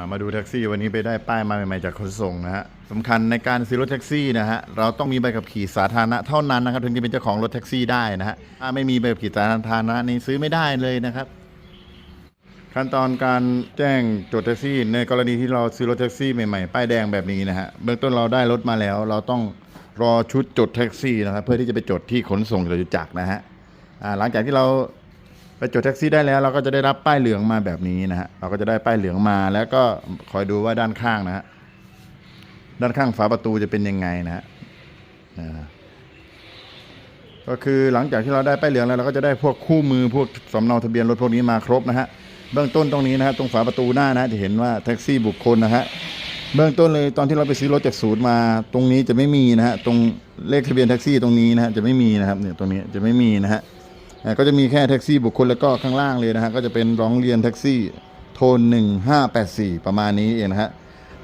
ามาดูแท็กซี่วันนี้ไปได้ป้ายมาใหม่ๆจากขนส่งนะฮะสำคัญในการซื้อรถแท็กซี่นะฮะเราต้องมีใบขับขี่สาธารณะเท่านั้นนะครับถึงจะเป็นเจ้าของรถแท็กซี่ได้นะฮะถ้าไม่มีใบขับขี่สาธารณะนี่ซื้อไม่ได้เลยนะครับ ขั้นตอนการแจ้งจดแท็กซี่ ในกรณีที่เราซื้อรถแท็กซี่ใหม่ๆป้ายแดงแบบนี้นะฮะเบื้องต้นเราได้รถมาแล้ว เราต้องรอชุดจดแท็กซี่นะครับเพื่อที่จะไปจดที่ขนส่งจตุจักรนะฮะหลังจากที่เรา ไปจดแท็กซี่ได้แล้วเราก็จะได้รับป้ายเหลืองมาแบบนี้นะฮะเราก็จะได้ป้ายเหลืองมาแล้วก็คอยดูว่าด้านข้างนะฮะด้านข้างฝาประตูจะเป็นยังไงนะฮะก็คือหลังจากที่เราได้ป้ายเหลืองแล้วเราก็จะได้พวกคู่มือพวกสำเนาทะเบียนรถพวกนี้มาครบนะฮะเบื้องต้นตรงนี้นะฮะตรงฝาประตูหน้านะจะเห็นว่าแท็กซี่บุคคลนะฮะเบื้องต้นเลยตอนที่เราไปซื้อรถจากศูนย์มา ตรงนี้จะไม่มีนะฮะตรงเลขทะเบียนแท็กซี่ตรงนี้นะฮะจะไม่มีนะครับเนี่ยตรงนี้จะไม่มีนะฮะ ก็จะมีแค่แท็กซี่บุคคลแล้วก็ข้างล่างเลยนะฮะก็จะเป็นร้องเรียนแท็กซี่โทน 1584 ประมาณนี้เองนะฮะ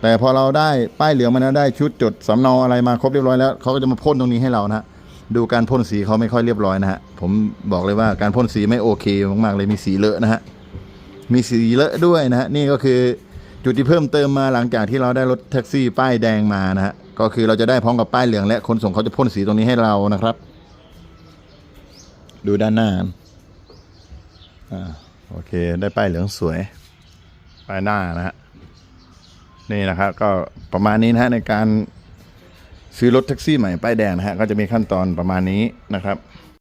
แต่พอเราได้ป้ายเหลืองมาแล้วได้ชุดจดสำเนาอะไรมาครบเรียบร้อยแล้วเขาก็จะมาพ่นตรงนี้ให้เรานะฮะดูการพ่นสีเขาไม่ค่อยเรียบร้อยนะฮะผมบอกเลยว่าการพ่นสีไม่โอเคมากๆเลยมีสีเลอะนะฮะมีสีเลอะด้วยนะฮะนี่ก็คือจุดที่เพิ่มเติมมาหลังจากที่เราได้รถแท็กซี่ป้ายแดงมานะฮะก็คือเราจะได้พร้อมกับป้ายเหลืองและคนส่งเขาจะพ่นสีตรงนี้ให้เรานะครับ ดูด้านหน้าอ่าโอเคได้ป้ายเหลืองสวย ป้ายหน้านะฮะนี่นะครับก็ประมาณนี้นะฮะในการซื้อรถแท็กซี่ใหม่ป้ายแดงนะฮะก็จะมีขั้นตอนประมาณนี้นะครับ